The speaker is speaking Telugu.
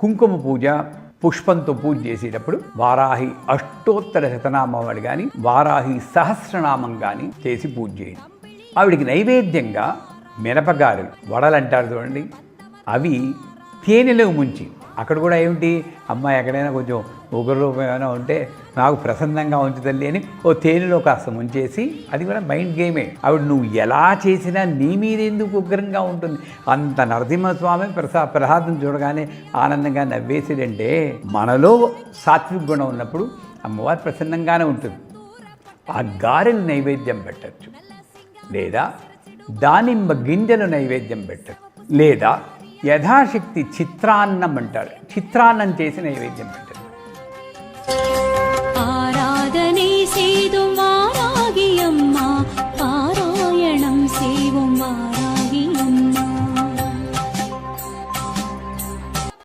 కుంకుమ పూజ పుష్పంతో పూజ చేసేటప్పుడు వారాహి అష్టోత్తర శతనామావళి కానీ వారాహి సహస్రనామం కానీ చేసి పూజ చేయండి. ఆవిడికి నైవేద్యంగా మినపగారెలు వడలు అంటారు చూడండి అవి తేనెలో ముంచి అక్కడ కూడా ఏమిటి? అమ్మాయి ఎక్కడైనా కొంచెం ఉగ్రరూపమైనా ఏమైనా ఉంటే నాకు ప్రసన్నంగా ఉంచు తల్లి అని ఓ తేనెలో కాస్త ముంచేసి అది కూడా మైండ్ గేమే ఆవిడ నువ్వు ఎలా చేసినా నీ మీద ఎందుకు ఉగ్రంగా ఉంటుంది? అంత నరసింహస్వామి ప్రసా ప్రసాదం చూడగానే ఆనందంగా నవ్వేసిడంటే మనలో సాత్విక గుణం ఉన్నప్పుడు అమ్మవారు ప్రసన్నంగానే ఉంటుంది. ఆ గారెలు నైవేద్యం పెట్టచ్చు. లేదా దానిమ్మ గింజలు నైవేద్యం పెట్టచ్చు. లేదా యథాశక్తి చిత్రాన్నం అంటారు. చిత్రాన్నం చేసి నైవేద్యం పెట్టారు ఆరాధనే